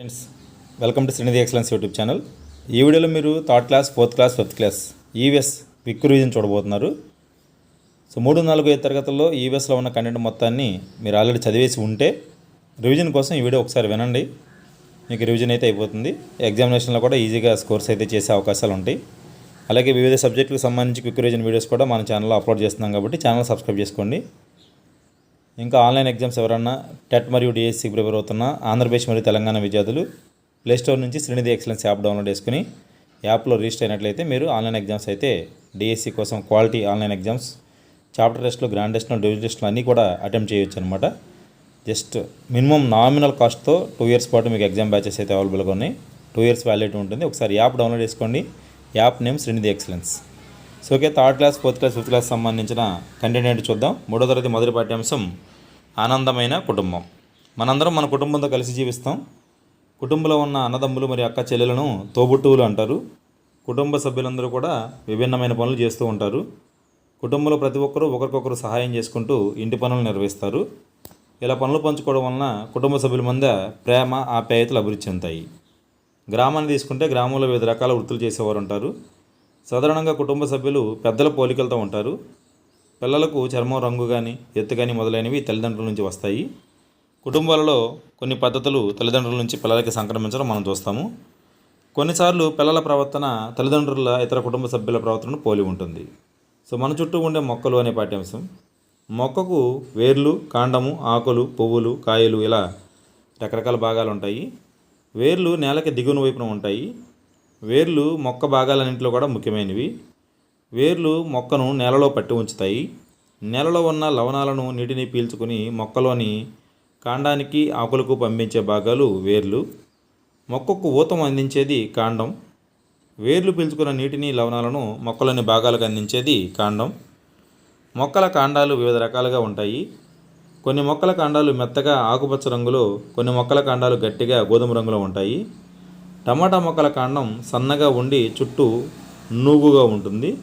Friends welcome to Srinidhi excellence YouTube channel ఈ వీడియోలో మీరు third class fourth class fifth class EVS quick revision చూడబోతున్నారు. So మూడు నాలుగు ఐదు తరగతుల్లో ఈవీఎస్లో ఉన్న కంటెంట్ మొత్తాన్ని మీరు ఆల్రెడీ చదివేసి ఉంటే రివిజన్ కోసం ఈ వీడియో ఒకసారి వినండి. మీకు రివిజన్ అయితే అయిపోతుంది. ఎగ్జామినేషన్లో కూడా ఈజీగా స్కోర్స్ అయితే చేసే అవకాశాలు ఉంటాయి. అలాగే వివిధ సబ్జెక్టులకు సంబంధించి క్విక్ రివిజన్ వీడియోస్ కూడా మన ఛానల్లో అప్లోడ్ చేస్తున్నాం కాబట్టి ఛానల్ సబ్స్క్రైబ్ చేసుకోండి. ఇంకా ఆన్లైన్ ఎగ్జామ్స్ ఎవరన్నా టెట్ మరియు డిఎస్సి ప్రిపేర్ అవుతున్న ఆంధ్రప్రదేశ్ మరియు తెలంగాణ విద్యార్థులు ప్లేస్టోర్ నుంచి శ్రీనిధి ఎక్సలెన్స్ యాప్ డౌన్లోడ్ చేసుకుని యాప్లో రిజిస్టర్ అయినట్లయితే మీరు ఆన్లైన్ ఎగ్జామ్స్ అయితే డిఎస్సి కోసం క్వాలిటీ ఆన్లైన్ ఎగ్జామ్స్ చాప్టర్ టెస్ట్లు గ్రాండ్ టెస్ట్లు డివిజన్ టెస్ట్లు అన్నీ కూడా అటెంప్ట్ చేయొచ్చు అనమాట జస్ట్ మినిమం నామినల్ కాస్ట్తో టూ ఇయర్స్ పాటు మీకు ఎగ్జామ్ బ్యాచెస్ అయితే అవైలబుల్గా ఉన్నాయి. టూ ఇయర్స్ వ్యాలిడిటీ ఉంటుంది. ఒకసారి యాప్ డౌన్లోడ్ చేసుకోండి. App name Srinidhi excellence. So okay third class fourth class fifth class సంబంధించిన కంటెంట్ ఏంటి చూద్దాం. మూడో తరగతి మొదటి పాఠ్యాంశం ఆనందమైన కుటుంబం. మనందరం మన కుటుంబంతో కలిసి జీవిస్తాం. కుటుంబంలో ఉన్న అన్నదమ్ములు మరియు అక్క చెల్లెలను తోబుట్టువులు అంటారు. కుటుంబ సభ్యులందరూ కూడా విభిన్నమైన పనులు చేస్తూ ఉంటారు. కుటుంబంలో ప్రతి ఒక్కరూ ఒకరికొకరు సహాయం చేసుకుంటూ ఇంటి పనులు నిర్వహిస్తారు. ఇలా పనులు పంచుకోవడం వలన కుటుంబ సభ్యుల మధ్య ప్రేమ ఆప్యాయతలు అభివృద్ధి చెందుతాయి. గ్రామాన్ని తీసుకుంటే గ్రామంలో వివిధ రకాల వృత్తులు చేసేవారు ఉంటారు. సాధారణంగా కుటుంబ సభ్యులు పెద్దల పోలికలతో ఉంటారు. పిల్లలకు చర్మం రంగు కానీ ఎత్తు కానీ మొదలైనవి తల్లిదండ్రుల నుంచి వస్తాయి. కుటుంబాలలో కొన్ని పద్ధతులు తల్లిదండ్రుల నుంచి పిల్లలకి సంక్రమించడం మనం చూస్తాము. కొన్నిసార్లు పిల్లల ప్రవర్తన తల్లిదండ్రుల ఇతర కుటుంబ సభ్యుల ప్రవర్తనను పోలి ఉంటుంది. సో మన చుట్టూ ఉండే మొక్కలు అనే పాఠ్యాంశం. మొక్కకు వేర్లు కాండము ఆకులు పువ్వులు కాయలు ఇలా రకరకాల భాగాలు ఉంటాయి. వేర్లు నేలకి దిగువన వైపున ఉంటాయి. వేర్లు మొక్క భాగాలన్నింటిలో కూడా ముఖ్యమైనవి. వేర్లు మొక్కను నేలలో పట్టి ఉంచుతాయి. నేలలో ఉన్న లవణాలను నీటిని పీల్చుకుని మొక్కలోని కాండానికి ఆకులకు పంపించే భాగాలు వేర్లు. మొక్కకు ఊతం అందించేది కాండం. వేర్లు పీల్చుకున్న నీటిని లవణాలను మొక్కలోని భాగాలకు అందించేది కాండం. మొక్కల కాండాలు వివిధ రకాలుగా ఉంటాయి. కొన్ని మొక్కల కాండాలు మెత్తగా ఆకుపచ్చ రంగులో కొన్ని మొక్కల కాండాలు గట్టిగా గోధుమ రంగులో ఉంటాయి. టమాటా మొక్కల కాండం సన్నగా ఉండి చుట్టూ నూగుగా ఉంటుంది.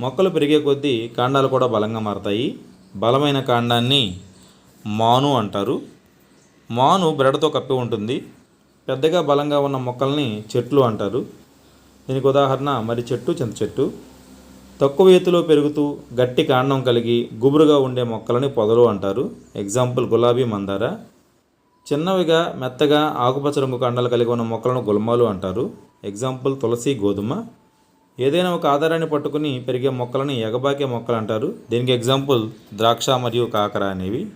మొక్కలు పెరిగే కొద్దీ కాండాలు కూడా బలంగా మారతాయి. బలమైన కాండాన్ని మాను అంటారు. మాను బ్రెడతో కప్పి ఉంటుంది. పెద్దగా బలంగా ఉన్న మొక్కల్ని చెట్లు అంటారు. దీనికి ఉదాహరణ మరి చెట్టు చింత చెట్టు. తక్కువ ఎత్తులో పెరుగుతూ గట్టి కాండం కలిగి గుబురుగా ఉండే మొక్కలని పొదలు అంటారు. ఎగ్జాంపుల్ గులాబీ మందార. చిన్నవిగా మెత్తగా ఆకుపచ్చ రంగు కాండాలు కలిగి ఉన్న మొక్కలను గుల్మాలు అంటారు. ఎగ్జాంపుల్ తులసి గోధుమ. ఏదైనా ఒక ఆధారాన్ని పట్టుకుని పెరిగే మొక్కలని ఎగబాకే మొక్కలు అంటారు. దీనికి ఎగ్జాంపుల్ ద్రాక్ష మరియు కాకర అనేవి.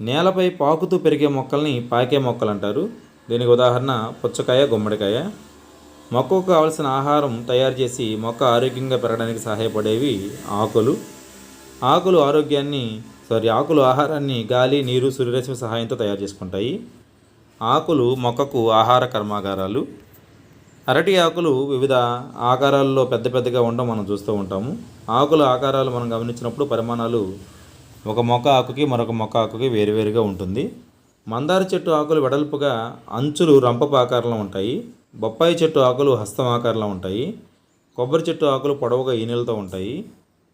నేలపై పాకుతూ పెరిగే మొక్కల్ని పాకే మొక్కలు అంటారు. దీనికి ఉదాహరణ పుచ్చకాయ గుమ్మడికాయ. మొక్కకు కావలసిన ఆహారం తయారు చేసి మొక్క ఆరోగ్యంగా పెరగడానికి సహాయపడేవి ఆకులు. ఆకులు ఆరోగ్యాన్ని సారీ ఆకులు ఆహారాన్ని గాలి నీరు సూర్యరశ్మి సహాయంతో తయారు చేసుకుంటాయి. ఆకులు మొక్కకు ఆహార కర్మాగారాలు. అరటి ఆకులు వివిధ ఆకారాల్లో పెద్ద పెద్దగా ఉండడం మనం చూస్తూ ఉంటాము. ఆకుల ఆకారాలు మనం గమనించినప్పుడు పరిమాణాలు ఒక మొక్క ఆకుకి మరొక మొక్క ఆకుకి వేరువేరుగా ఉంటుంది. మందార చెట్టు ఆకులు వెడల్పుగా అంచులు రంపపు ఆకారంలో ఉంటాయి. బొప్పాయి చెట్టు ఆకులు హస్తం ఆకారంలో ఉంటాయి. కొబ్బరి చెట్టు ఆకులు పొడవుగా ఈనెలతో ఉంటాయి.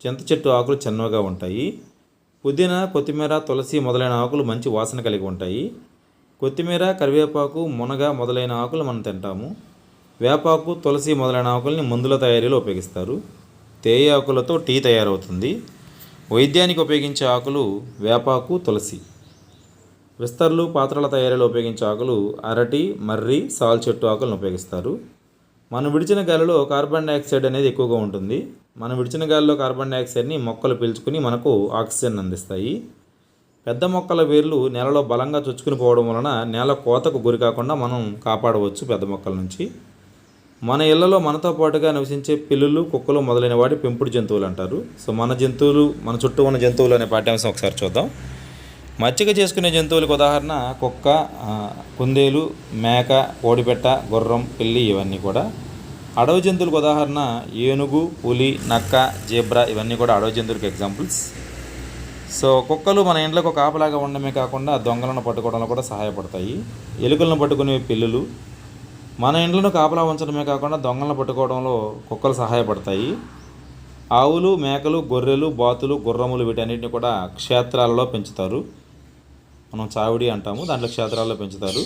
చింత చెట్టు ఆకులు చిన్నవిగా ఉంటాయి. పుదీనా కొత్తిమీర తులసి మొదలైన ఆకులు మంచి వాసన కలిగి ఉంటాయి. కొత్తిమీర కరివేపాకు మునగ మొదలైన ఆకులు మనం తింటాము. వేపాకు తులసి మొదలైన ఆకుల్ని మందుల తయారీలో ఉపయోగిస్తారు. తేయ ఆకులతో టీ తయారవుతుంది. వైద్యానికి ఉపయోగించే ఆకులు వేపాకు తులసి. విస్తర్లు పాత్రల తయారీలో ఉపయోగించే ఆకులు అరటి మర్రి సాల్ చెట్టు ఆకులను ఉపయోగిస్తారు. మనం విడిచిన గాలిలో కార్బన్ డైఆక్సైడ్ అనేది ఎక్కువగా ఉంటుంది. మనం విడిచిన గాలిలో కార్బన్ డైఆక్సైడ్ని మొక్కలు పీల్చుకుని మనకు ఆక్సిజన్ అందిస్తాయి. పెద్ద మొక్కల వేర్లు నేలలో బలంగా చొచ్చుకుని పోవడం వలన నేల కోతకు గురి కాకుండా మనం కాపాడవచ్చు పెద్ద మొక్కల నుంచి. మన ఇళ్ళలో మనతో పాటుగా నివసించే పిల్లులు కుక్కలు మొదలైన వాటి పెంపుడు జంతువులు అంటారు. సో మన జంతువులు మన చుట్టూ ఉన్న జంతువులు అనే పాఠ్యాంశం ఒకసారి చూద్దాం. మచ్చిక చేసుకునే జంతువులకు ఉదాహరణ కుక్క కుందేలు మేక కోడిపెట్ట గుర్రం పిల్లి ఇవన్నీ కూడా. అడవి జంతువులకు ఉదాహరణ ఏనుగు పులి నక్క జీబ్రా ఇవన్నీ కూడా అడవి జంతువులకు ఎగ్జాంపుల్స్. సో కుక్కలు మన ఇంట్లోకి ఒక ఆపలాగా ఉండడమే కాకుండా దొంగలను పట్టుకోవడంలో కూడా సహాయపడతాయి. ఎలుకలను పట్టుకునే పిల్లులు మన ఇండ్లను కాపలా ఉంచడమే కాకుండా దొంగలను పట్టుకోవడంలో కుక్కలు సహాయపడతాయి. ఆవులు మేకలు గొర్రెలు బాతులు గుర్రములు వీటన్నిటిని కూడా క్షేత్రాలలో పెంచుతారు. మనం చావిడి అంటాము దాంట్లో క్షేత్రాల్లో పెంచుతారు.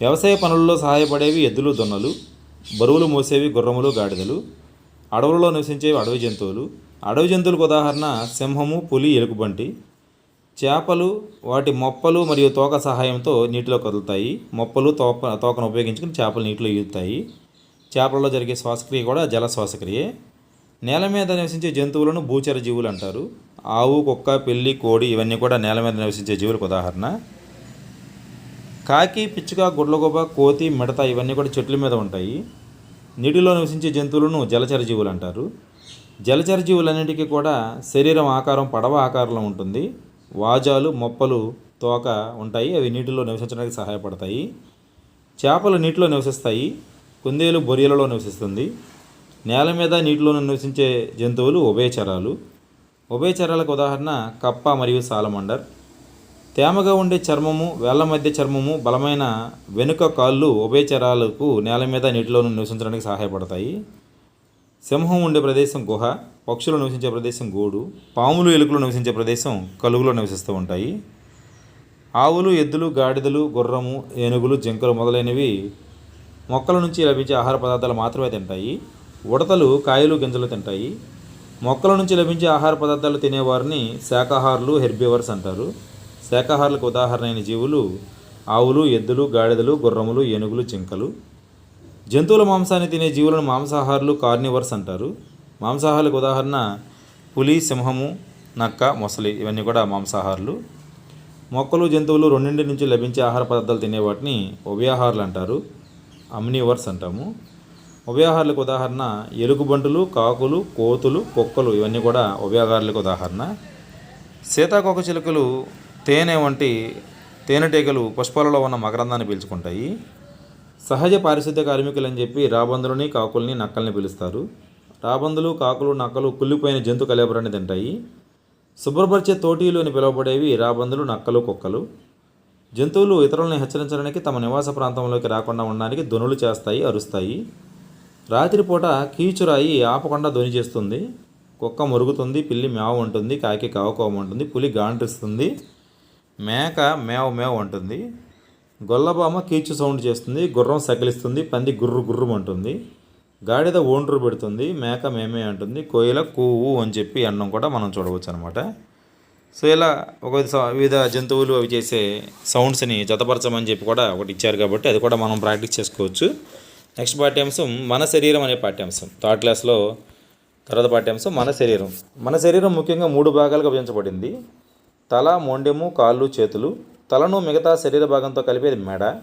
వ్యవసాయ పనుల్లో సహాయపడేవి ఎద్దులు దొన్నలు బరువులు మోసేవి గుర్రములు గాడిదలు అడవులలో నివసించేవి అడవి జంతువులు. అడవి జంతువులకు ఉదాహరణ సింహము పులి ఎలుగుబంటి. చేపలు వాటి మొప్పలు మరియు తోక సహాయంతో నీటిలో కదులుతాయి. మొప్పలు తోక తోకను ఉపయోగించుకుని చేపలు నీటిలో ఈదుతాయి. చేపలలో జరిగే శ్వాసక్రియ కూడా జల శ్వాసక్రియే. నేల మీద నివసించే జంతువులను భూచర జీవులు అంటారు. ఆవు కుక్క పిల్లి కోడి ఇవన్నీ కూడా నేల మీద నివసించే జీవులకు ఉదాహరణ. కాకి పిచ్చుక గుడ్లగొబ్బ కోతి మిడత ఇవన్నీ కూడా చెట్ల మీద ఉంటాయి. నీటిలో నివసించే జంతువులను జలచర జీవులు అంటారు. జలచర జీవులన్నిటికీ కూడా శరీరం ఆకారం పడవ ఆకారంలో ఉంటుంది. వాజాలు మొప్పలు తోక ఉంటాయి. అవి నీటిలో నివసించడానికి సహాయపడతాయి. చేపలు నీటిలో నివసిస్తాయి. కుందేలు బొరియలలో నివసిస్తుంది. నేల మీద నీటిలో నివసించే జంతువులు ఉభయచరాలు. ఉభయచరాలకు ఉదాహరణ కప్ప మరియు సాలమండర్. తేమగా ఉండే చర్మము వేళ్ళ మధ్య చర్మము బలమైన వెనుక కాళ్ళు ఉభయచరాలకు నేల మీద నీటిలో నివసించడానికి సహాయపడతాయి. సింహం ఉండే ప్రదేశం గుహ పక్షులు నివసించే ప్రదేశం గూడు పాములు ఎలుకలు నివసించే ప్రదేశం కలుగులో నివసిస్తూ ఉంటాయి. ఆవులు ఎద్దులు గాడిదలు గుర్రము ఏనుగులు జింకలు మొదలైనవి మొక్కల నుంచి లభించే ఆహార పదార్థాలు మాత్రమే తింటాయి. ఉడతలు కాయలు గింజలు తింటాయి. మొక్కల నుంచి లభించే ఆహార పదార్థాలు తినేవారిని శాకాహారులు హెర్బివర్స్ అంటారు. శాకాహారులకు ఉదాహరణ అయిన జీవులు ఆవులు ఎద్దులు గాడిదలు గుర్రములు ఏనుగులు జింకలు. జంతువుల మాంసాన్ని తినే జీవులను మాంసాహారులు కార్నివర్స్ అంటారు. మాంసాహారులకు ఉదాహరణ పులి సింహము నక్క మొసలి ఇవన్నీ కూడా మాంసాహారులు. మొక్కలు జంతువులు రెండింటి నుంచి లభించే ఆహార పదార్థాలు తినే వాటిని ఉభయాహారులు అంటారు. అమ్నివర్స్ అంటాము. ఉభయాహారులకు ఉదాహరణ ఎలుగుబంటులు కాకులు కోతులు కుక్కలు ఇవన్నీ కూడా ఉభయాహారులకు ఉదాహరణ. సీతాకోక చిలుకలు తేనె వంటి తేనెటీగలు పుష్పాలలో ఉన్న మకరందాన్ని పీల్చుకుంటాయి. సహజ పారిశుద్ధ్య కార్మికులు అని చెప్పి రాబందులని కాకుల్ని నక్కల్ని పిలుస్తారు. రాబందులు కాకులు నక్కలు కుళ్ళిపోయిన జంతు కలేబరాన్ని తింటాయి. శుభ్రపరిచే తోటీలు అని పిలువబడేవి రాబందులు నక్కలు కుక్కలు. జంతువులు ఇతరులను హెచ్చరించడానికి తమ నివాస ప్రాంతంలోకి రాకుండా ఉండడానికి ధ్వనులు చేస్తాయి అరుస్తాయి. రాత్రిపూట కీచురాయి ఆపకుండా ధ్వని చేస్తుంది. కుక్క మురుగుతుంది పిల్లి మేవ ఉంటుంది కాకి కావుకోమంటుంది పులి గాండ్రిస్తుంది మేక మేవ మేవ ఉంటుంది గొల్లబామ కీచు సౌండ్ చేస్తుంది గుర్రం సకిలిస్తుంది పంది గుర్రు గుర్రం అంటుంది గాడిద ఓండ్రు పెడుతుంది మేక మేమే అంటుంది కోయిల కూవు అని చెప్పి అన్నం కూడా మనం చూడవచ్చు అనమాట సో ఇలా ఒక వివిధ జంతువులు అవి చేసే సౌండ్స్ని జతపరచమని చెప్పి కూడా ఒకటి ఇచ్చారు కాబట్టి అది కూడా మనం ప్రాక్టీస్ చేసుకోవచ్చు. నెక్స్ట్ పాఠ్యాంశం మన శరీరం అనే పాఠ్యాంశం. థర్డ్ క్లాస్లో తర్వాత పాఠ్యాంశం మన శరీరం. మన శరీరం ముఖ్యంగా మూడు భాగాలుగా విభజించబడింది. తల మొండెము కాళ్ళు చేతులు. తలను మిగతా శరీర భాగంతో కలిపేది మెడ.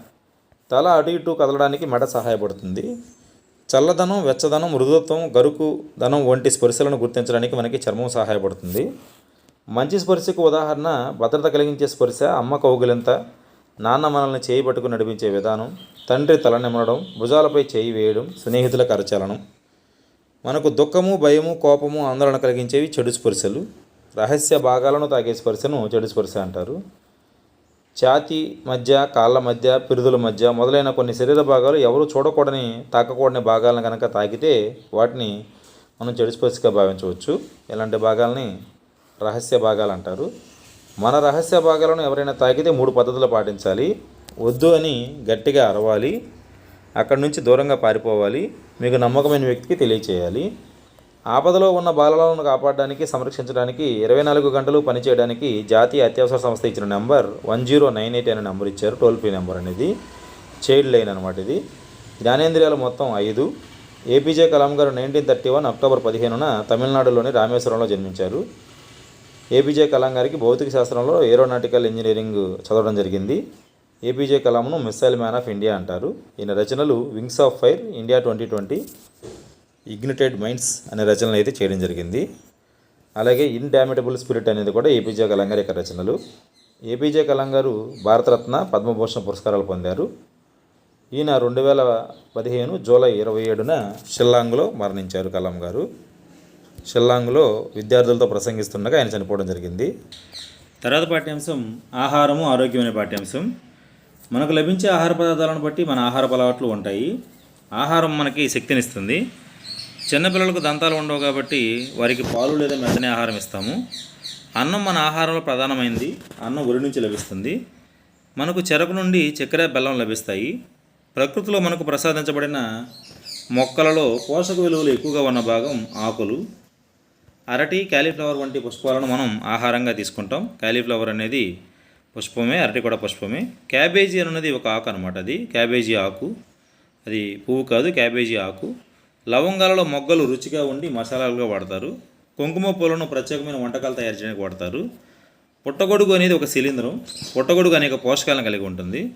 తల అటు ఇటు కదలడానికి మెడ సహాయపడుతుంది. చల్లదనం వెచ్చదనం మృదుత్వం గరుకు ధనం వంటి స్పర్శలను గుర్తించడానికి మనకి చర్మం సహాయపడుతుంది. మంచి స్పర్శకు ఉదాహరణ భద్రత కలిగించే స్పర్శ అమ్మ కౌగులింత నాన్న మనల్ని చేయి పట్టుకుని నడిపించే విధానం తండ్రి తల నిమ్మడం భుజాలపై చేయి వేయడం స్నేహితుల కరచలనం మనకు దుఃఖము భయము కోపము ఆందోళన కలిగించేవి చెడు స్పర్శలు. రహస్య భాగాలను తాగే స్పర్శను చెడు స్పర్శ అంటారు. ఛాతి మధ్య కాళ్ళ మధ్య పిరుదుల మధ్య మొదలైన కొన్ని శరీర భాగాలు ఎవరు చూడకూడని తాకకూడని భాగాలను కనుక తాకితే వాటిని మనం చెడు భావించవచ్చు. ఇలాంటి భాగాలని రహస్య భాగాలు అంటారు. మన రహస్య భాగాలను ఎవరైనా తాకితే మూడు పద్ధతులు పాటించాలి. వద్దు అని గట్టిగా అరవాలి. అక్కడి నుంచి దూరంగా పారిపోవాలి. మీకు నమ్మకమైన వ్యక్తికి తెలియచేయాలి. ఆపదలో ఉన్న బాలలను కాపాడడానికి సంరక్షించడానికి ఇరవై నాలుగు గంటలు పనిచేయడానికి జాతీయ అత్యవసర సంస్థ ఇచ్చిన number one zero nine eight అనే నెంబర్ ఇచ్చారు. టోల్ ఫ్రీ నెంబర్ అనేది. చైల్డ్ లైన్ అనమాట ఇది. జ్ఞానేంద్రియాలు మొత్తం ఐదు. ఏపీజే కలాం గారు నైన్టీన్ థర్టీ వన్ అక్టోబర్ పదిహేనున తమిళనాడులోని రామేశ్వరంలో జన్మించారు. ఏపీజే కలాం గారికి భౌతిక శాస్త్రంలో ఏరోనాటికల్ ఇంజనీరింగ్ చదవడం జరిగింది. ఏపీజే కలాంను మిస్సైల్ మ్యాన్ ఆఫ్ ఇండియా అంటారు. ఈయన రచనలు wings of fire India twenty twenty ignited minds అనే రచనలు అయితే చేయడం జరిగింది. అలాగే ఇన్డామిటబుల్ స్పిరిట్ అనేది కూడా ఏపీజే కలాం గారి యొక్క రచనలు. ఏపీజే కలాం గారు భారతరత్న పద్మభూషణ్ పురస్కారాలు పొందారు. ఈయన రెండు వేల పదిహేను జూలై ఇరవై ఏడున షిల్లాంగ్లో మరణించారు కలాం గారు షిల్లాంగ్లో విద్యార్థులతో ప్రసంగిస్తుండగా ఆయన చనిపోవడం జరిగింది. తర్వాత పాఠ్యాంశం ఆహారము ఆరోగ్యం అనే పాఠ్యాంశం. మనకు లభించే ఆహార పదార్థాలను బట్టి మన ఆహార అలవాట్లు ఉంటాయి. ఆహారం మనకి శక్తినిస్తుంది. చిన్నపిల్లలకు దంతాలు ఉండవు కాబట్టి వారికి పాలు లేదా మెత్తనే ఆహారం ఇస్తాము. అన్నం మన ఆహారంలో ప్రధానమైనది అన్నం ఉరి నుంచి లభిస్తుంది. మనకు చెరకు నుండి చక్కెర బెల్లం లభిస్తాయి. ప్రకృతిలో మనకు ప్రసాదించబడిన మొక్కలలో పోషక విలువలు ఎక్కువగా ఉన్న భాగం ఆకులు. అరటి క్యాలీఫ్లవర్ వంటి పుష్పాలను మనం ఆహారంగా తీసుకుంటాం. క్యాలీఫ్లవర్ అనేది పుష్పమే అరటి కూడా పుష్పమే. క్యాబేజీ అనేది ఒక ఆకు అనమాట అది. క్యాబేజీ ఆకు. అది పువ్వు కాదు క్యాబేజీ ఆకు. లవంగాలలో మొగ్గలు రుచిగా ఉండి మసాలాలుగా వాడతారు. కుంకుమ పూలను ప్రత్యేకమైన వంటకాలు తయారు చేయడానికి వాడతారు. పుట్టగొడుగు అనేది ఒక శిలీంధ్రం పుట్టగొడుగు అనేక పోషకాలను కలిగి ఉంటుంది.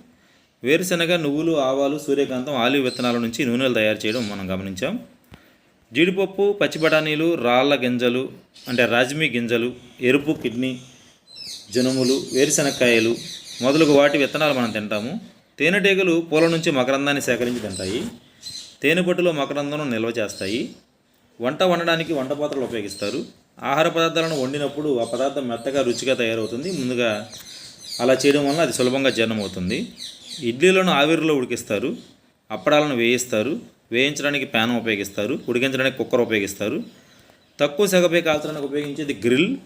వేరుశనగ నువ్వులు ఆవాలు సూర్యకాంతం ఆలివ్ విత్తనాల నుంచి నూనెలు తయారు చేయడం మనం గమనించాం. జీడిపప్పు పచ్చి బఠానీలు రాళ్ళ గింజలు అంటే రాజ్మీ గింజలు ఎరుపు కిడ్నీ జనుములు వేరుశనక్కాయలు మొదలగు వాటి విత్తనాలు మనం తింటాము. తేనెటీగలు పూల నుంచి మకరందాన్ని సేకరించి తింటాయి. తేనెపట్టులో మకరందను నిల్వ చేస్తాయి. వంట వండడానికి వంట పాత్రలు ఉపయోగిస్తారు. ఆహార పదార్థాలను వండినప్పుడు ఆ పదార్థం మెత్తగా రుచిగా తయారవుతుంది. ముందుగా అలా చేయడం వల్ల అది సులభంగా జీర్ణమవుతుంది. ఇడ్లీలను ఆవిరిలో ఉడికిస్తారు. అప్పడాలను వేయిస్తారు. వేయించడానికి ప్యాన్ ఉపయోగిస్తారు. ఉడికించడానికి కుక్కర్ ఉపయోగిస్తారు. తక్కువ సెగపై కాల్చడానికి ఉపయోగించేది గ్రిల్.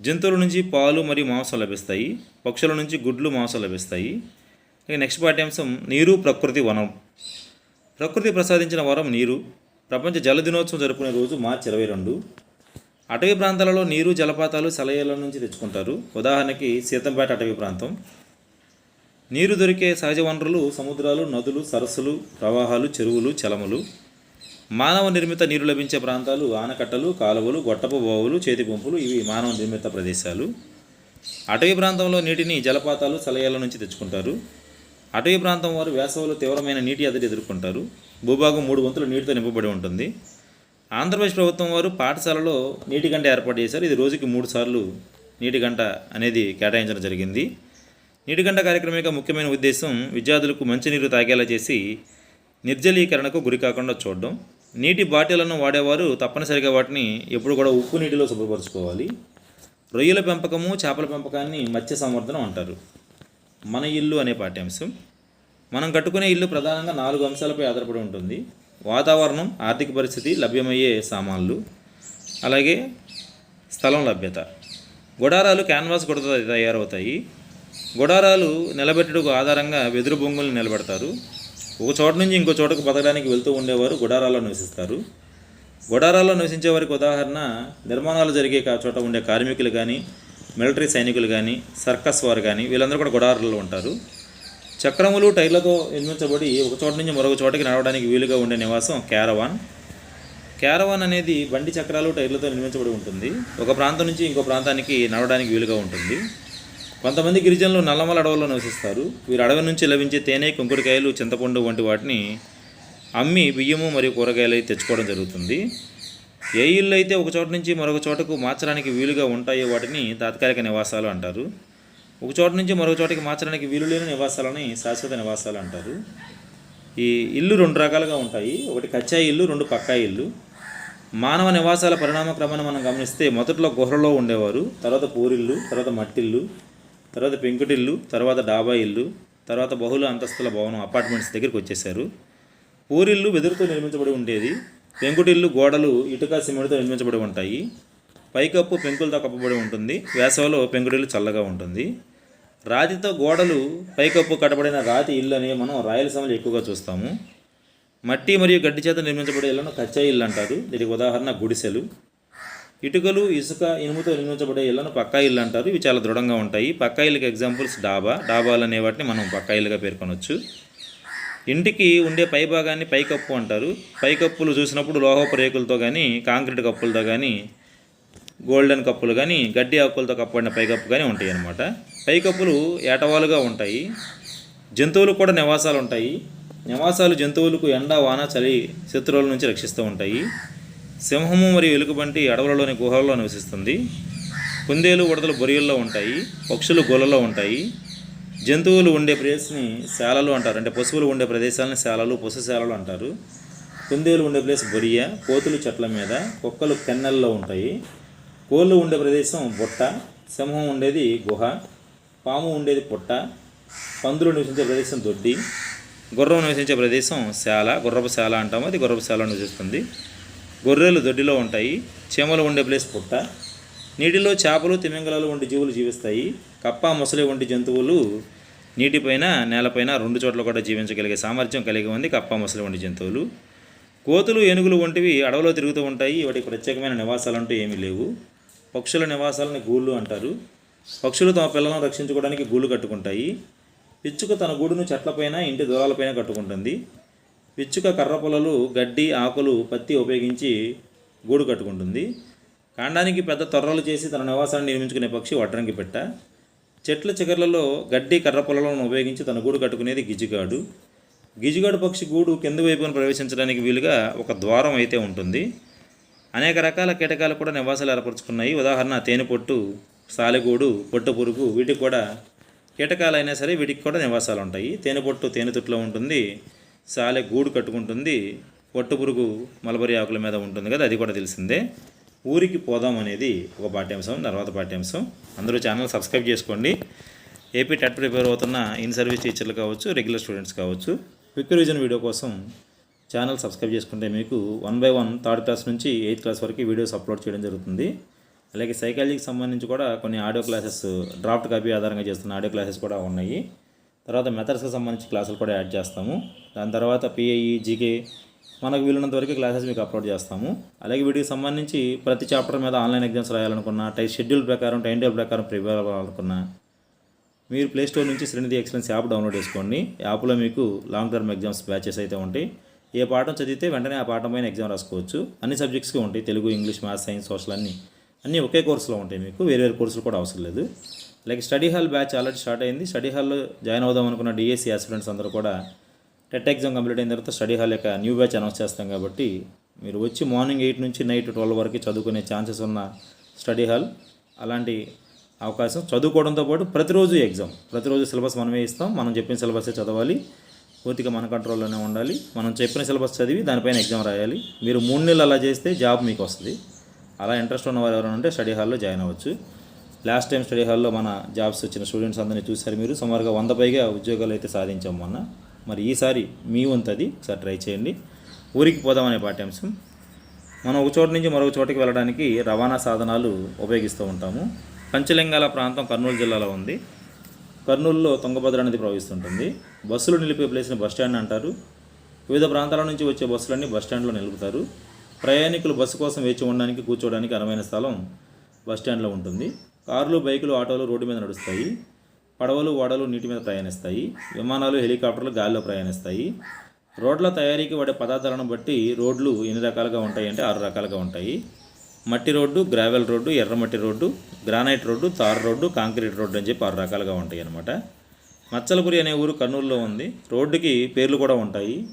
జంతువుల నుంచి పాలు మరియు మాంసం లభిస్తాయి. పక్షుల నుంచి గుడ్లు మాంసం లభిస్తాయి. ఇక నెక్స్ట్ పాఠ్యాంశం నీరు ప్రకృతి వనం. ప్రకృతి ప్రసాదించిన వరం నీరు. ప్రపంచ జల దినోత్సవం జరుపుకునే రోజు మార్చి ఇరవై రెండు. అటవీ ప్రాంతాలలో నీరు జలపాతాలు సెలయేల నుంచి తెచ్చుకుంటారు. ఉదాహరణకి సీతంపేట అటవీ ప్రాంతం. నీరు దొరికే సహజ వనరులు సముద్రాలు నదులు సరస్సులు ప్రవాహాలు చెరువులు చలములు. మానవ నిర్మిత నీరు లభించే ప్రాంతాలు ఆనకట్టలు కాలువలు గొట్టపు బావులు చేతి పంపులు ఇవి మానవ నిర్మిత ప్రదేశాలు. అటవీ ప్రాంతంలో నీటిని జలపాతాలు సెలయేల నుంచి తెచ్చుకుంటారు. అటవీ ప్రాంతం వారు వేసవిలో తీవ్రమైన నీటి ఎద్దడి ఎదుర్కొంటారు. భూభాగం మూడు వంతులు నీటితో నింపబడి ఉంటుంది. ఆంధ్రప్రదేశ్ ప్రభుత్వం వారు పాఠశాలలో నీటి గంట ఏర్పాటు చేశారు. ఇది రోజుకి మూడు సార్లు నీటి గంట అనేది కేటాయించడం జరిగింది. నీటి గంట కార్యక్రమం యొక్క ముఖ్యమైన ఉద్దేశం విద్యార్థులకు మంచినీరు తాగేలా చేసి నిర్జలీకరణకు గురి కాకుండా చూడడం. నీటి బాటిళ్ళను వాడేవారు తప్పనిసరిగా వాటిని ఎప్పుడు కూడా ఉప్పు నీటిలో శుభ్రపరచుకోవాలి. రొయ్యల పెంపకము చేపల పెంపకాన్ని మత్స్య సంవర్ధనం అంటారు. మన ఇల్లు అనే పాఠ్యాంశం. మనం కట్టుకునే ఇల్లు ప్రధానంగా నాలుగు అంశాలపై ఆధారపడి ఉంటుంది. వాతావరణం ఆర్థిక పరిస్థితి లభ్యమయ్యే సామాన్లు అలాగే స్థలం లభ్యత. గుడారాలు క్యాన్వాస్ కొడత తయారవుతాయి. గుడారాలు నిలబెట్టుటకు ఆధారంగా వెదురు బొంగులు నిలబెడతారు. ఒక చోట నుంచి ఇంకో చోటకు బతకడానికి వెళ్తూ ఉండేవారు గుడారాల్లో నివసిస్తారు. గుడారాల్లో నివసించే వారికి ఉదాహరణ నిర్మాణాలు జరిగే కా- చోట ఉండే కార్మికులు కానీ మిలిటరీ సైనికులు కానీ సర్కస్ వారు కానీ వీళ్ళందరూ కూడా గుడారాల్లో ఉంటారు. చక్రములు టైర్లతో నిర్మించబడి ఒక చోట నుంచి మరొక చోటకి నడవడానికి వీలుగా ఉండే నివాసం క్యారవాన్. క్యారవాన్ అనేది బండి చక్రాలు టైర్లతో నిర్మించబడి ఉంటుంది. ఒక ప్రాంతం నుంచి ఇంకో ప్రాంతానికి నడవడానికి వీలుగా ఉంటుంది. కొంతమంది గిరిజనులు నల్లమల అడవుల్లో నివసిస్తారు. వీరు అడవి నుంచి లభించే తేనె కుంకుడుకాయలు చింతపండు వంటి వాటిని అమ్మి బియ్యము మరియు కూరగాయలు తెచ్చుకోవడం జరుగుతుంది. ఏ ఇల్లు అయితే ఒక చోట నుంచి మరొక చోటకు మార్చడానికి వీలుగా ఉంటాయో వాటిని తాత్కాలిక నివాసాలు అంటారు. ఒక చోట నుంచి మరొక చోటకి మార్చడానికి వీలు లేని నివాసాలని శాశ్వత నివాసాలు అంటారు. ఈ ఇల్లు రెండు రకాలుగా ఉంటాయి. ఒకటి కచ్చా ఇల్లు రెండు పక్కా ఇల్లు. మానవ నివాసాల పరిణామ క్రమాన్ని మనం గమనిస్తే మొదట్లో గుహలలో ఉండేవారు. తర్వాత పూరిల్లు తర్వాత మట్టిల్లు తర్వాత పెంకుటిల్లు తర్వాత డాబా ఇల్లు తర్వాత బహుళ అంతస్తుల భవనం అపార్ట్మెంట్స్ దగ్గరికి వచ్చేసారు పూరిల్లు వెదురుతో నిర్మించబడి ఉండేది. పెంకుటిల్లు గోడలు ఇటుక సిమెంట్తో నిర్మించబడి ఉంటాయి. పైకప్పు పెంకులతో కప్పబడి ఉంటుంది. వేసవిలో పెంకుటిల్లు చల్లగా ఉంటుంది. రాతితో గోడలు పైకప్పు కట్టబడిన రాతి ఇల్లు అని మనం రాయలసీమలో ఎక్కువగా చూస్తాము. మట్టి మరియు గడ్డి చేత నిర్మించబడే ఇళ్ళను కచ్చా ఇల్లు అంటారు. దీనికి ఉదాహరణ గుడిసెలు. ఇటుకలు ఇసుక ఇనుముతో నిర్మించబడే ఇళ్ళను పక్కా ఇల్లు అంటారు. ఇవి చాలా దృఢంగా ఉంటాయి. పక్కా ఇళ్ళకి ఎగ్జాంపుల్స్ డాబా. డాబాలు అనే వాటిని మనం పక్కా ఇల్లుగా పేర్కొనవచ్చు ఇంటికి ఉండే పై భాగాన్ని పైకప్పు అంటారు. పైకప్పులు చూసినప్పుడు లోహపు రేకులతో కానీ కాంక్రీట్ కప్పులతో కానీ గోల్డెన్ కప్పులు కానీ గడ్డి ఆకులతో కప్పబడిన పైకప్పు కానీ ఉంటాయి అన్నమాట. పైకప్పులు ఏటవాలుగా ఉంటాయి. జంతువులు కూడా నివాసాలు ఉంటాయి. నివాసాలు జంతువులకు ఎండ వాన చలి శత్రువుల నుంచి రక్షిస్తూ ఉంటాయి. సింహము మరియు ఎలుగుబంటి అడవులలోని గుహల్లో నివసిస్తుంది. కుందేలు ఉడతలు బొరియల్లో ఉంటాయి. పక్షులు గోలలో ఉంటాయి. జంతువులు ఉండే ప్లేస్ని శాలలు అంటారు. అంటే పశువులు ఉండే ప్రదేశాలని శాలలు పశుశాలలు అంటారు. కుందేలు ఉండే ప్లేస్ బొరియ కోతులు చెట్ల మీద కుక్కలు కెన్నెల్లో ఉంటాయి. కోళ్ళు ఉండే ప్రదేశం బుట్ట సింహం ఉండేది గుహ పాము ఉండేది పుట్ట పందులు నివసించే ప్రదేశం దొడ్డి గుర్రం నివసించే ప్రదేశం శాల గుర్రపు శాల అంటాము. అది గుర్రపు శాల నివసిస్తుంది. గొర్రెలు దొడ్డిలో ఉంటాయి. చీమలు ఉండే ప్లేస్ పుట్ట. నీటిలో చేపలు తిమింగలాలు వంటి జీవులు జీవిస్తాయి. కప్ప మొసలి వంటి జంతువులు నీటిపైన నేలపైన రెండు చోట్ల కూడా జీవించగలిగే సామర్థ్యం కలిగి ఉంది. కప్ప మొసలి వంటి జంతువులు. కోతులు ఏనుగులు వంటివి అడవిలో తిరుగుతూ ఉంటాయి. వాటికి ప్రత్యేకమైన నివాసాలు అంటూ ఏమీ లేవు. పక్షుల నివాసాలని గూళ్ళు అంటారు. పక్షులు తమ పిల్లలను రక్షించుకోవడానికి గూళ్ళు కట్టుకుంటాయి. పిచ్చుక తన గూడును చెట్లపైన ఇంటి దూరాలపైన కట్టుకుంటుంది. పిచ్చుక కర్ర పొలలు గడ్డి ఆకులు పత్తి ఉపయోగించి గూడు కట్టుకుంటుంది. కాండానికి పెద్ద తొర్రలు చేసి తన నివాసాన్ని నిర్మించుకునే పక్షి వడ్రంగి పెట్ట. చెట్ల చిగర్లలో గడ్డి కర్ర పొలలను ఉపయోగించి తన గూడు కట్టుకునేది గిజిగాడు. గిజిగాడు పక్షి గూడు కింద వైపున ప్రవేశించడానికి వీలుగా ఒక ద్వారం అయితే ఉంటుంది. అనేక రకాల కీటకాలు కూడా నివాసాలు ఏర్పరచుకున్నాయి. ఉదాహరణ తేనెపొట్టు సాలెగూడు పొట్టు పురుగు వీటికి కూడా కీటకాలు అయినా సరే వీటికి కూడా నివాసాలు ఉంటాయి. తేనెపొట్టు తేనెతుట్లో ఉంటుంది సాలె గూడు కట్టుకుంటుంది పొట్టు పురుగు మలబరి ఆకుల మీద ఉంటుంది కదా అది కూడా తెలిసిందే. ఊరికి పోదాం అనేది ఒక పాఠ్యాంశం తర్వాత పాఠ్యాంశం. అందరూ ఛానల్ సబ్స్క్రైబ్ చేసుకోండి. ఏపీ టెట్ ప్రిపేర్ అవుతున్న ఇన్ సర్వీస్ టీచర్లు కావచ్చు రెగ్యులర్ స్టూడెంట్స్ కావచ్చు క్విక్ రివిజన్ వీడియో కోసం ఛానల్ సబ్స్క్రైబ్ చేసుకుంటే మీకు one by one third class నుంచి ఎయిత్ క్లాస్ వరకు వీడియోస్ అప్లోడ్ చేయడం జరుగుతుంది. అలాగే సైకాలజీకి సంబంధించి కూడా కొన్ని ఆడియో క్లాసెస్ డ్రాఫ్ట్ కాపీ ఆధారంగా చేస్తున్న ఆడియో క్లాసెస్ కూడా ఉన్నాయి. తర్వాత మెథడ్స్కి సంబంధించి క్లాసులు కూడా యాడ్ చేస్తాము. దాని తర్వాత పిఐఈ జీకే మనకు వీలున్నంత వరకు క్లాసెస్ మీకు అప్లోడ్ చేస్తాము. అలాగే వీటికి సంబంధించి ప్రతి చాప్టర్ మీద ఆన్లైన్ ఎగ్జామ్స్ రాయాలనుకున్నా టై షెడ్యూల్ ప్రకారం టైం టేబుల్ ప్రకారం ప్రిపేర్ అవ్వాలనుకున్నా మీరు ప్లేస్టోర్ నుంచి శ్రీనిధి ఎక్స్పీరియన్స్ యాప్ డౌన్లోడ్ చేసుకోండి. యాప్లో మీకు లాంగ్ టర్మ్ ఎగ్జామ్స్ బ్యాచెస్ అయితే ఉంటాయి. ఏ పాఠం చదివితే వెంటనే ఆ పాఠం పైన ఎగ్జామ్ రాసుకోవచ్చు. అన్ని సబ్జెక్ట్స్కి ఉంటాయి. Telugu English maths science social అన్నీ అన్నీ ఒకే కోర్సులో ఉంటాయి మీకు. వేరే వేరే కోర్సులు కూడా అవసరం లేదు. అలాగే study hall batch already start అయింది. స్టడీ హాల్లో జాయిన్ అవుదాం అనుకున్న డిఎస్సి ఆస్పిరెంట్స్ అందరూ కూడా టెట్ ఎగ్జామ్ కంప్లీట్ అయిన తర్వాత స్టడీ హాల్ యొక్క న్యూ బ్యాచ్ అనౌన్స్ చేస్తాం కాబట్టి మీరు వచ్చి మార్నింగ్ ఎయిట్ నుంచి నైట్ ట్వెల్వ్ వరకు చదువుకునే ఛాన్సెస్ ఉన్న స్టడీ హాల్ అలాంటి అవకాశం చదువుకోవడంతో పాటు ప్రతిరోజు ఎగ్జామ్. ప్రతిరోజు సిలబస్ మనమే ఇస్తాం. మనం చెప్పిన సిలబసే చదవాలి. పూర్తిగా మన కంట్రోల్లోనే ఉండాలి. మనం చెప్పిన సిలబస్ చదివి దానిపైన ఎగ్జామ్ రాయాలి. మీరు మూడు నెలలు అలా చేస్తే జాబ్ మీకు వస్తుంది. అలా ఇంట్రెస్ట్ ఉన్నవారు ఎవరైనా ఉంటే స్టడీ హాల్లో జాయిన్ అవ్వచ్చు. లాస్ట్ టైం స్టడీ హాల్లో మన జాబ్స్ వచ్చిన స్టూడెంట్స్ అందరినీ చూశారు మీరు. సుమారుగా వంద పైగా ఉద్యోగాలు అయితే సాధించాం మొన్న. మరి ఈసారి మీ వంతది. అది ఒకసారి ట్రై చేయండి. ఊరికి పోదామనే పాఠ్యాంశం. మనం ఒక చోట నుంచి మరొక చోటకి వెళ్ళడానికి రవాణా సాధనాలు ఉపయోగిస్తూ ఉంటాము. పంచలింగాల ప్రాంతం కర్నూలు జిల్లాలో ఉంది. కర్నూలులో తుంగభద్ర నది ప్రవహిస్తుంటుంది. బస్సులు నిలిపే ప్లేస్ని బస్ స్టాండ్ అంటారు. వివిధ ప్రాంతాల నుంచి వచ్చే బస్సులన్నీ బస్ స్టాండ్లో నిలుపుతారు. ప్రయాణికులు బస్సు కోసం వేచి ఉండడానికి కూర్చోవడానికి అనువైన స్థలం బస్ స్టాండ్లో ఉంటుంది. కార్లు బైకులు ఆటోలు రోడ్డు మీద నడుస్తాయి. పడవలు ఓడలు నీటి మీద ప్రయాణిస్తాయి. విమానాలు హెలికాప్టర్లు గాలిలో ప్రయాణిస్తాయి. రోడ్ల తయారీకి వాడే పదార్థాలను బట్టి రోడ్లు ఎన్ని రకాలుగా ఉంటాయి అంటే ఆరు రకాలుగా ఉంటాయి. మట్టి రోడ్డు గ్రావెల్ రోడ్డు ఎర్రమట్టి road granite road tar road concrete road అని చెప్పి ఆరు రకాలుగా ఉంటాయి అన్నమాట. మచ్చలపురి అనే ఊరు కర్నూలులో ఉంది. రోడ్డుకి పేర్లు కూడా ఉంటాయి.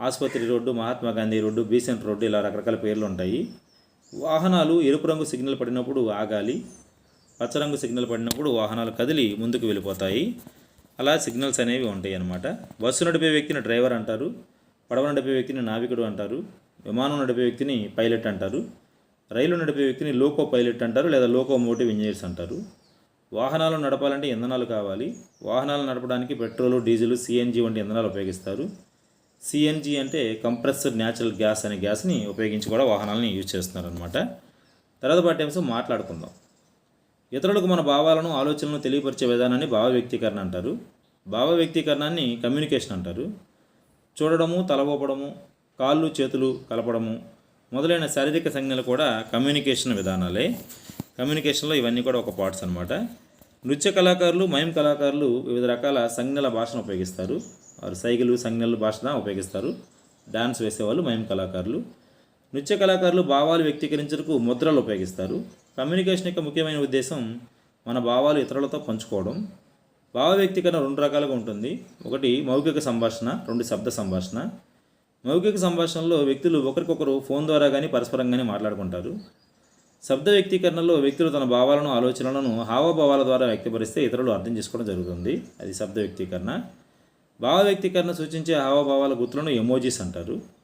ఆసుపత్రి road Mahatma Gandhi road Besant road ఇలా రకరకాల పేర్లు ఉంటాయి. వాహనాలు ఎరుపు రంగు సిగ్నల్ పడినప్పుడు ఆగాలి. పచ్చరంగు సిగ్నల్ పడినప్పుడు వాహనాలు కదిలి ముందుకు వెళ్ళిపోతాయి. అలా సిగ్నల్స్ అనేవి ఉంటాయి అన్నమాట. బస్సు నడిపే వ్యక్తిని డ్రైవర్ అంటారు. పడవ నడిపే వ్యక్తిని నావికుడు అంటారు. విమానం నడిపే వ్యక్తిని పైలట్ అంటారు. రైలు నడిపే వ్యక్తిని లోకో పైలట్ అంటారు లేదా లోకో మోటివ్ ఇంజనీర్స్ అంటారు. వాహనాలు నడపాలంటే ఇంధనాలు కావాలి. వాహనాలు నడపడానికి పెట్రోలు డీజిల్ సిఎన్జి వంటి ఇంధనాలు ఉపయోగిస్తారు. సిఎన్జి అంటే కంప్రెస్డ్ న్యాచురల్ గ్యాస్ అనే గ్యాస్ని ఉపయోగించి కూడా వాహనాలని యూజ్ చేస్తున్నారు అనమాట తర్వాత పాఠ్యాంశం మాట్లాడుకుందాం. ఇతరులకు మన భావాలను ఆలోచనలను తెలియపరిచే విధానాన్ని భావ వ్యక్తీకరణ అంటారు. భావ వ్యక్తీకరణాన్ని కమ్యూనికేషన్ అంటారు. చూడడము తల కాళ్ళు చేతులు కలపడము మొదలైన శారీరక సంజ్ఞలు కూడా కమ్యూనికేషన్ విధానాలే. కమ్యూనికేషన్లో ఇవన్నీ కూడా ఒక పార్ట్స్ అనమాట నృత్య కళాకారులు మయం కళాకారులు వివిధ రకాల సంజ్ఞల భాషను ఉపయోగిస్తారు. వారు సైకిలు సంజ్ఞలు భాషన ఉపయోగిస్తారు. డాన్స్ వేసేవాళ్ళు మయం కళాకారులు. నృత్య కళాకారులు భావాలు వ్యక్తీకరించడానికి ముద్రలు ఉపయోగిస్తారు. కమ్యూనికేషన్ యొక్క ముఖ్యమైన ఉద్దేశం మన భావాలు ఇతరులతో పంచుకోవడం. భావ వ్యక్తీకరణ రెండు రకాలుగా ఉంటుంది. ఒకటి మౌఖిక సంభాషణ రెండు శబ్ద సంభాషణ. మౌఖిక సంభాషణలో వ్యక్తులు ఒకరికొకరు ఫోన్ ద్వారా కానీ పరస్పరం కానీ మాట్లాడుకుంటారు. శబ్ద వ్యక్తీకరణలో వ్యక్తులు తన భావాలను ఆలోచనలను హావభావాల ద్వారా వ్యక్తపరిస్తే ఇతరులు అర్థం చేసుకోవడం జరుగుతుంది. అది శబ్ద వ్యక్తీకరణ. భావ వ్యక్తీకరణ సూచించే హావభావాల గుర్తులను ఎమోజీస్ అంటారు.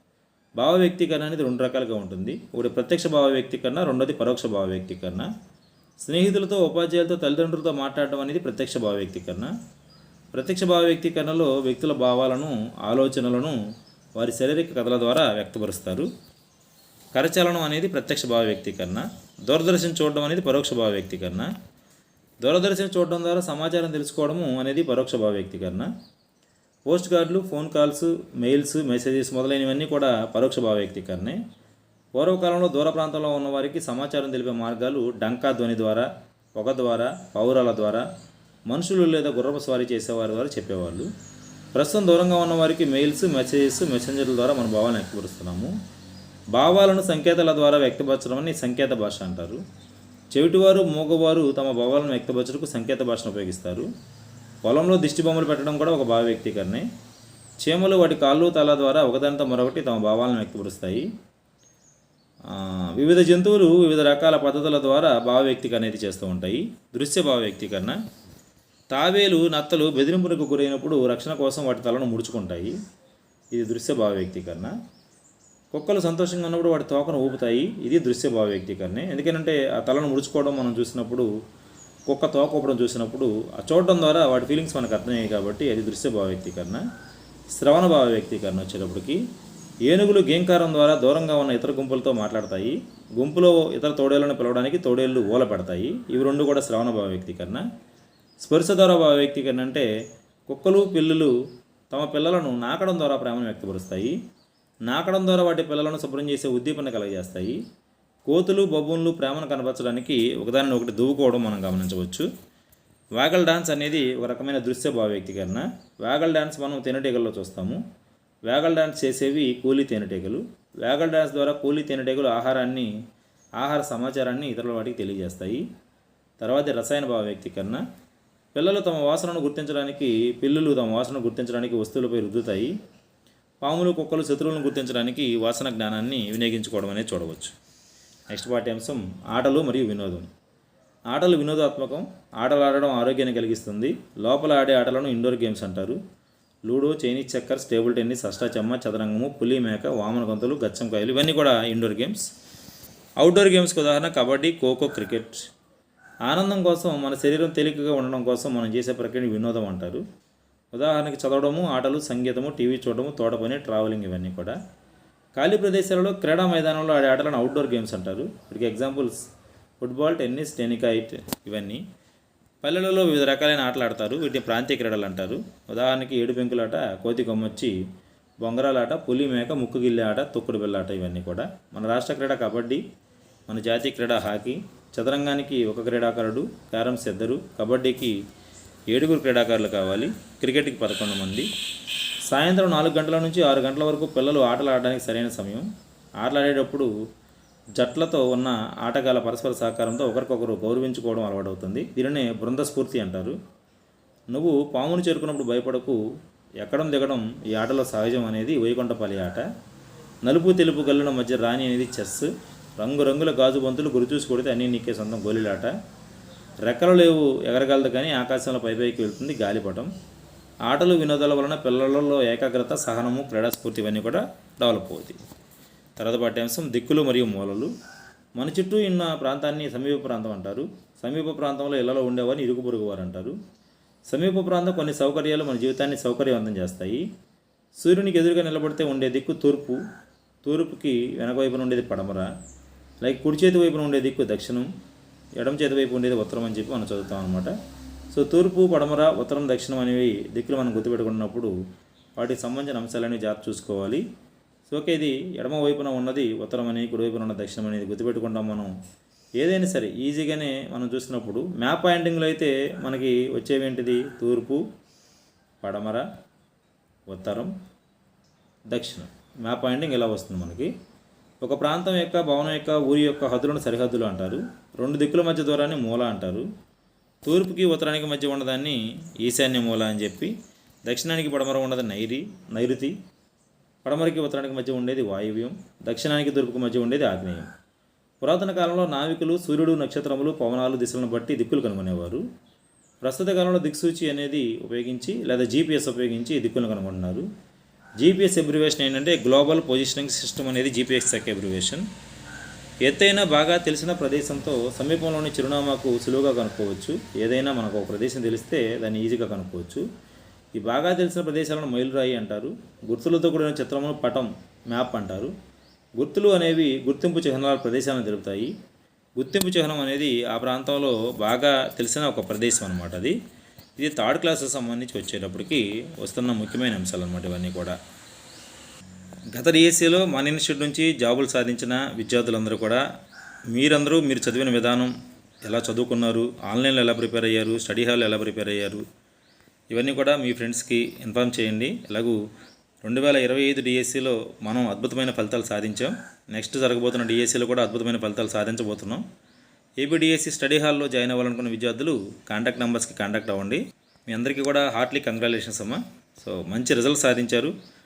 భావ వ్యక్తీకరణ అనేది రెండు రకాలుగా ఉంటుంది. ఒకటి ప్రత్యక్ష భావ వ్యక్తీకరణ రెండోది పరోక్ష భావ వ్యక్తీకరణ స్నేహితులతో ఉపాధ్యాయులతో తల్లిదండ్రులతో మాట్లాడడం అనేది ప్రత్యక్ష భావ వ్యక్తీకరణ ప్రత్యక్ష భావ వ్యక్తీకరణలో వ్యక్తుల భావాలను ఆలోచనలను వారి శారీరక కథల ద్వారా వ్యక్తపరుస్తారు. కరచాలనం అనేది ప్రత్యక్ష భావ వ్యక్తీకరణ దూరదర్శనం చూడడం అనేది పరోక్ష భావ వ్యక్తీకరణ దూరదర్శనం చూడడం ద్వారా సమాచారం తెలుసుకోవడము అనేది పరోక్ష భావ వ్యక్తీకరణ పోస్ట్ కార్డులు ఫోన్ కాల్స్ మెయిల్స్ మెసేజెస్ మొదలైనవన్నీ కూడా పరోక్ష భావవ్యక్తీకరణే. పూర్వకాలంలో దూర ప్రాంతంలో ఉన్న వారికి సమాచారం తెలిపే మార్గాలు డంకా ధ్వని ద్వారా పొగ ద్వారా పౌరాల ద్వారా మనుషులు లేదా గుర్రపు స్వారీ చేసేవారి ద్వారా చెప్పేవాళ్ళు. ప్రస్తుతం దూరంగా ఉన్న వారికి మెయిల్స్ మెసేజెస్ మెసెంజర్ల ద్వారా మన భావాలను వ్యక్తపరుస్తున్నాము. భావాలను సంకేతాల ద్వారా వ్యక్తపరచడం అని సంకేత భాష అంటారు. చెవిటివారు మూగవారు తమ భావాలను వ్యక్తపరచడానికి సంకేత భాషను ఉపయోగిస్తారు. పొలంలో దిష్టి బొమ్మలు పెట్టడం కూడా ఒక భావ వ్యక్తీకరణే. చీమలు వాటి కాళ్ళు తల ద్వారా ఒకదానితో మరొకటి తమ భావాలను వ్యక్తపరుస్తాయి. వివిధ జంతువులు వివిధ రకాల పద్ధతుల ద్వారా భావ వ్యక్తీకరణ అనేది చేస్తూ ఉంటాయి. దృశ్య భావ వ్యక్తీకరణ. తాబేలు నత్తలు బెదిరింపులకు గురైనప్పుడు రక్షణ కోసం వాటి తలను ముడుచుకుంటాయి. ఇది దృశ్య భావ వ్యక్తీకరణ. కుక్కలు సంతోషంగా ఉన్నప్పుడు వాటి తోకను ఊపుతాయి. ఇది దృశ్య భావ వ్యక్తీకరణే. ఎందుకంటే ఆ తలను ముడుచుకోవడం మనం చూసినప్పుడు కుక్క తోక చూసినప్పుడు ఆ చూడడం ద్వారా వాటి ఫీలింగ్స్ మనకు అర్థమయ్యాయి కాబట్టి అది దృశ్య భావ వ్యక్తీకరణ శ్రవణ భావ వ్యక్తీకరణ వచ్చేటప్పటికి ఏనుగులు గేంకారం ద్వారా దూరంగా ఉన్న ఇతర గుంపులతో మాట్లాడతాయి. గుంపులో ఇతర తోడేళ్ళను పిలవడానికి తోడేళ్ళు ఊల పెడతాయి. ఇవి రెండు కూడా శ్రవణ భావ వ్యక్తీకరణ. స్పర్శ ద్వారా భావ వ్యక్తీకరణ అంటే కుక్కలు పిల్లులు తమ పిల్లలను నాకడం ద్వారా ప్రేమను వ్యక్తపరుస్తాయి. నాకడం ద్వారా వాటి పిల్లలను శుభ్రం చేసే ఉద్దీపన కలగజేస్తాయి. కోతులు బొబ్బున్లు ప్రేమను కనపరచడానికి ఒకదానిని ఒకటి దువ్వుకోవడం మనం గమనించవచ్చు. వాగల్ డాన్స్ అనేది ఒక రకమైన దృశ్య భావవ్యక్తీకరణ వాగల్ డాన్స్ మనం తేనెటీగల్లో చూస్తాము. వేగల్ డాన్స్ చేసేవి కూలీ తేనెటీగలు. వేగల్ డాన్స్ ద్వారా కూలీ తేనెటీగలు ఆహారాన్ని ఆహార సమాచారాన్ని ఇతరుల వాటికి తెలియజేస్తాయి. తర్వాత రసాయన భావ వ్యక్తీకరణ పిల్లలు తమ వాసనను గుర్తించడానికి పిల్లులు తమ వాసనను గుర్తించడానికి వస్తువులపై రుద్దుతాయి. పాములు కుక్కలు శత్రువులను గుర్తించడానికి వాసన జ్ఞానాన్ని వినియోగించుకోవడం అనేది చూడవచ్చు. నెక్స్ట్ పాఠ్యాంశం ఆటలు మరియు వినోదం. ఆటలు వినోదాత్మకం ఆటలు ఆడడం ఆరోగ్యాన్ని కలిగిస్తుంది. లోపల ఆడే ఆటలను ఇండోర్ గేమ్స్ అంటారు. Ludo Chinese checkers table tennis Ashta Chamma చదరంగము పులి మేక వామన గొంతులు గచ్చంకాయలు ఇవన్నీ కూడా ఇండోర్ గేమ్స్ అవుట్డోర్ గేమ్స్కి ఉదాహరణ కబడ్డీ ఖోఖో క్రికెట్. ఆనందం కోసం మన శరీరం తేలికగా ఉండడం కోసం మనం చేసే ప్రక్రియని వినోదం అంటారు. ఉదాహరణకి చదవడము ఆటలు సంగీతము టీవీ చూడడము తోట పని ట్రావెలింగ్ ఇవన్నీ కూడా. ఖాళీ ప్రదేశాలలో క్రీడా మైదానంలో ఆడే ఆటలను అవుట్డోర్ గేమ్స్ అంటారు. వీటికి ఎగ్జాంపుల్స్ ఫుట్బాల్ టెన్నిస్ టెనికాయిట్ ఇవన్నీ. పల్లెలలో వివిధ రకాలైన ఆటలు ఆడతారు. వీటిని ప్రాంతీయ క్రీడలు అంటారు. ఉదాహరణకి ఏడు పెంకులాట కోతి కొమ్మొచ్చి బొంగరాలాట పులి మేక ముక్కు గిల్లె ఆట తొక్కుడు ఆట ఇవన్నీ కూడా. మన రాష్ట్ర క్రీడ కబడ్డీ మన జాతీయ క్రీడ హాకీ చదరంగానికి ఒక క్రీడాకారుడు క్యారమ్స్ ఇద్దరు. కబడ్డీకి ఏడుగురు క్రీడాకారులు కావాలి. క్రికెట్కి పదకొండు మంది. సాయంత్రం నాలుగు గంటల నుంచి ఆరు గంటల వరకు పిల్లలు ఆటలు ఆడడానికి సరైన సమయం. ఆటలు ఆడేటప్పుడు జట్లతో ఉన్న ఆటగాళ్ళ పరస్పర సహకారంతో ఒకరికొకరు గౌరవించుకోవడం అలవాటవుతుంది. దీనినే బృంద స్ఫూర్తి అంటారు. నువ్వు పామును చేరుకున్నప్పుడు భయపడకు. ఎక్కడం దిగడం ఈ ఆటలో సహజం అనేది వైకుంఠపల్లి ఆట. నలుపు తెలుపు గల్లుల మధ్య రాణి అనేది చెస్. రంగురంగుల గాజు బంతులు గురి చూసి కొడితే అన్నీ నీకే సొంతం గోళీలాట రెక్కలు లేవు ఎగరగలదు కానీ ఆకాశంలో పైపైకి వెళ్తుంది గాలిపటం. ఆటలు వినోదాల వలన పిల్లలలో ఏకాగ్రత సహనము క్రీడాస్ఫూర్తి ఇవన్నీ కూడా డెవలప్ అవుతాయి. తర్వాత పాఠ్యాంశం దిక్కులు మరియు మూలలు. మన చుట్టూ ఉన్న ప్రాంతాన్ని సమీప ప్రాంతం అంటారు. సమీప ప్రాంతంలో ఇళ్ళలో ఉండేవారిని ఇరుగు పొరుగు వారు అంటారు. సమీప ప్రాంతం కొన్ని సౌకర్యాలు మన జీవితాన్ని సౌకర్యవంతం చేస్తాయి. సూర్యునికి ఎదురుగా నిలబడితే ఉండే దిక్కు తూర్పు. తూర్పుకి వెనక వైపున ఉండేది పడమర. లైక్ కుడి చేతి వైపున ఉండే దిక్కు దక్షిణం. ఎడమ చేతి వైపు ఉండేది ఉత్తరం అని చెప్పి మనం చదువుతాం అనమాట సో తూర్పు పడమర ఉత్తరం దక్షిణం అనేవి దిక్కులు మనం గుర్తుపెట్టుకున్నప్పుడు వాటికి సంబంధించిన అంశాలన్నీ జాగ్రత్త చూసుకోవాలి. సో ఓకే ఇది ఎడమ వైపున ఉన్నది ఉత్తరం అని కుడివైపున ఉన్న దక్షిణం అనేది గుర్తుపెట్టుకుంటాం మనం. ఏదైనా సరే ఈజీగానే మనం చూసినప్పుడు మ్యాప్ పాయింటింగ్లో అయితే మనకి వచ్చేవి ఏంటిది? తూర్పు పడమర ఉత్తరం దక్షిణం. మ్యాప్ పాయింటింగ్ ఇలా వస్తుంది మనకి? ఒక ప్రాంతం యొక్క భవనం యొక్క ఊరి యొక్క హద్దులను సరిహద్దులు అంటారు. రెండు దిక్కుల మధ్య దూరాన్ని మూల అంటారు. తూర్పుకి ఉత్తరానికి మధ్య ఉన్నదాన్ని ఈశాన్య మూల అని చెప్పి దక్షిణానికి పడమర ఉన్నది నైరి నైరుతి. పడమరకి ఉత్తరానికి మధ్య ఉండేది వాయువ్యం దక్షిణానికి తూర్పుకి మధ్య ఉండేది ఆగ్నేయం. పురాతన కాలంలో నావికులు సూర్యుడు నక్షత్రములు పవనాలు దిశలను బట్టి దిక్కులు కనుగొనేవారు. ప్రస్తుత కాలంలో దిక్సూచి అనేది ఉపయోగించి లేదా జీపీఎస్ ఉపయోగించి దిక్కులను కనుగొంటున్నారు. జీపీఎస్ అబ్రివేషన్ ఏంటంటే గ్లోబల్ పొజిషనింగ్ సిస్టమ్ అనేది జీపీఎస్ యొక్క అబ్రివేషన్. ఎత్తైన బాగా తెలిసిన ప్రదేశంతో సమీపంలోని చిరునామాకు సులువుగా కనుక్కోవచ్చు. ఏదైనా మనకు ఒక ప్రదేశం తెలిస్తే దాన్ని ఈజీగా కనుక్కోవచ్చు. ఈ బాగా తెలిసిన ప్రదేశాలను మైలురాయి అంటారు. గుర్తులతో కూడిన చిత్రమును పటం మ్యాప్ అంటారు. గుర్తులు అనేవి గుర్తింపు చిహ్నాల ప్రదేశాలను తెలుపుతాయి. గుర్తింపు చిహ్నం అనేది ఆ ప్రాంతంలో బాగా తెలిసిన ఒక ప్రదేశం అనమాట అది. ఇది థర్డ్ క్లాస్కి సంబంధించి వచ్చేటప్పటికి వస్తున్న ముఖ్యమైన అంశాలు అనమాట ఇవన్నీ కూడా. గత డిఎస్సిలో మన ఇన్స్టిట్యూట్ నుంచి జాబులు సాధించిన విద్యార్థులందరూ కూడా మీరందరూ మీరు చదివిన విధానం ఎలా చదువుకున్నారు ఆన్లైన్లో ఎలా ప్రిపేర్ అయ్యారు స్టడీ హాల్లో ఎలా ప్రిపేర్ అయ్యారు ఇవన్నీ కూడా మీ ఫ్రెండ్స్కి ఇన్ఫామ్ చేయండి. ఎలాగూ రెండు వేల ఇరవై ఐదు డిఎస్సిలో మనం అద్భుతమైన ఫలితాలు సాధించాం. నెక్స్ట్ జరగబోతున్న డిఎస్సిలో కూడా అద్భుతమైన ఫలితాలు సాధించబోతున్నాం. ఏపీడిఎస్సి స్టడీ హాల్లో జాయిన్ అవ్వాలనుకున్న విద్యార్థులు కాంటాక్ట్ నెంబర్స్కి కాంటాక్ట్ అవ్వండి. మీ అందరికీ కూడా హార్ట్లీ కంగ్రాలేషన్స్ అమ్మా. సో మంచి రిజల్ట్ సాధించారు.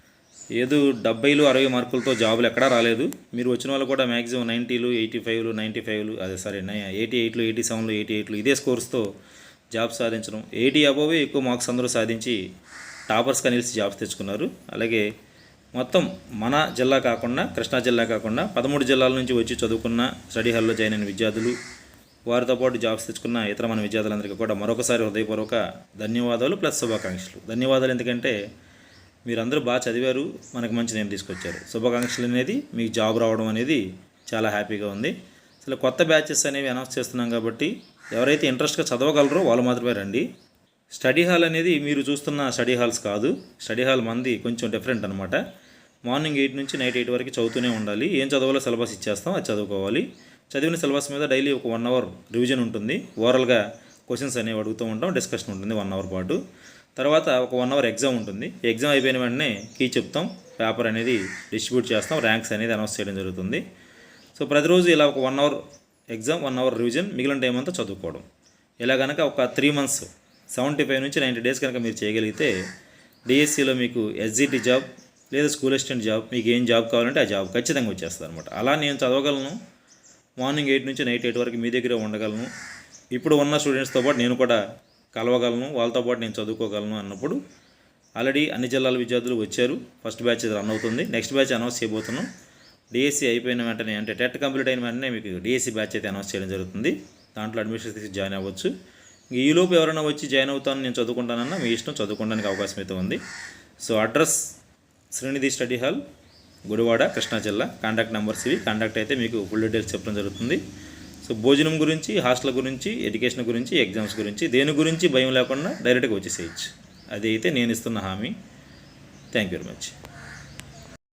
ఏదో డెబ్బైలు అరవై మార్కులతో జాబులు ఎక్కడా రాలేదు. మీరు వచ్చిన వాళ్ళు కూడా మ్యాక్సిమం నైంటీలు ఎయిటీ ఫైవ్లు నైంటీ ఫైవ్లు అదే సారీ ఎయిటీ ఎయిట్లు ఎయిటీ సెవెన్లు ఎయిటీ ఎయిట్లు ఇదే స్కోర్స్తో జాబ్ సాధించడం. ఎయిటీ అబోవే ఎక్కువ మార్క్స్ అందరూ సాధించి టాపర్స్గా నిలిచి జాబ్స్ తెచ్చుకున్నారు. అలాగే మొత్తం మన జిల్లా కాకుండా కృష్ణా జిల్లా కాకుండా పదమూడు జిల్లాల నుంచి వచ్చి చదువుకున్న స్టడీ హాల్లో జాయిన్ అయిన విద్యార్థులు వారితో పాటు జాబ్స్ తెచ్చుకున్న ఇతర మన విద్యార్థులందరికీ కూడా మరొకసారి హృదయపూర్వక ధన్యవాదాలు ప్లస్ శుభాకాంక్షలు. ధన్యవాదాలు ఎందుకంటే మీరందరూ బాగా చదివారు మనకు మంచి నేను తీసుకొచ్చారు. శుభాకాంక్షలు అనేది మీకు జాబ్ రావడం అనేది చాలా హ్యాపీగా ఉంది. అసలు కొత్త బ్యాచెస్ అనేవి అనౌన్స్ చేస్తున్నాం కాబట్టి ఎవరైతే ఇంట్రెస్ట్గా చదవగలరో వాళ్ళు మాత్రమే రండి. స్టడీ హాల్ అనేది మీరు చూస్తున్న స్టడీ హాల్స్ కాదు. స్టడీ హాల్ మంది కొంచెం డిఫరెంట్ అనమాట మార్నింగ్ ఎయిట్ నుంచి నైట్ ఎయిట్ వరకు చదువుతూనే ఉండాలి. ఏం చదవాలో సిలబస్ ఇచ్చేస్తాం అది చదువుకోవాలి. చదివిన సిలబస్ మీద డైలీ ఒక వన్ అవర్ రివిజన్ ఉంటుంది. ఓవరాల్గా క్వశ్చన్స్ అనేవి అడుగుతూ ఉంటాం డిస్కషన్ ఉంటుంది వన్ అవర్ పాటు. తర్వాత ఒక వన్ అవర్ ఎగ్జామ్ ఉంటుంది. ఎగ్జామ్ అయిపోయిన వెంటనే కీ చెప్తాం. పేపర్ అనేది డిస్ట్రిబ్యూట్ చేస్తాం. ర్యాంక్స్ అనేది అనౌన్స్ చేయడం జరుగుతుంది. సో ప్రతిరోజు ఇలా ఒక one hour exam one hour revision మిగిలిన టైం అంతా చదువుకోవడం. ఇలా కనుక ఒక త్రీ మంత్స్ సెవెంటీ ఫైవ్ నుంచి నైంటీ డేస్ కనుక మీరు చేయగలిగితే డిఎస్సిలో మీకు ఎస్జిటి జాబ్ లేదా స్కూల్ అసిస్టెంట్ జాబ్ మీకు ఏం జాబ్ కావాలంటే ఆ జాబ్ ఖచ్చితంగా వచ్చేస్తుంది అనమాట అలా నేను చదవగలను. మార్నింగ్ ఎయిట్ నుంచి నైట్ ఎయిట్ వరకు మీ దగ్గరే ఉండగలను. ఇప్పుడు ఉన్న స్టూడెంట్స్తో పాటు నేను కూడా కలవగలను వాళ్ళతో పాటు నేను చదువుకోగలను అన్నప్పుడు ఆల్రెడీ అన్ని జిల్లాల విద్యార్థులు వచ్చారు. ఫస్ట్ బ్యాచ్ రన్ అవుతుంది. నెక్స్ట్ బ్యాచ్ అనౌన్స్ చేయబోతున్నాం. డిఎస్సి అయిపోయిన వెంటనే అంటే టెట్ కంప్లీట్ అయిన వెంటనే మీకు డిఎస్సి బ్యాచ్ అయితే అనౌన్స్ చేయడం జరుగుతుంది. దాంట్లో అడ్మిషన్ తీసి జాయిన్ అవ్వచ్చు. ఈలోపు ఎవరైనా వచ్చి జాయిన్ అవుతాను నేను చదువుకుంటానన్నా మీ ఇష్టం చదువుకోవడానికి అవకాశం అయితే ఉంది. So address Srinidhi study hall Gudivada Krishna జిల్లా. కాంటాక్ట్ నెంబర్స్ ఇవి. కాంటాక్ట్ అయితే మీకు ఫుల్ డీటెయిల్స్ చెప్పడం జరుగుతుంది. సో భోజనం గురించి హాస్టల్ గురించి ఎడ్యుకేషన్ గురించి ఎగ్జామ్స్ గురించి దేని గురించి భయం లేకుండా డైరెక్ట్గా వచ్చేసేయచ్చు. అది అయితే నేను ఇస్తున్న హామీ. Thank you very much.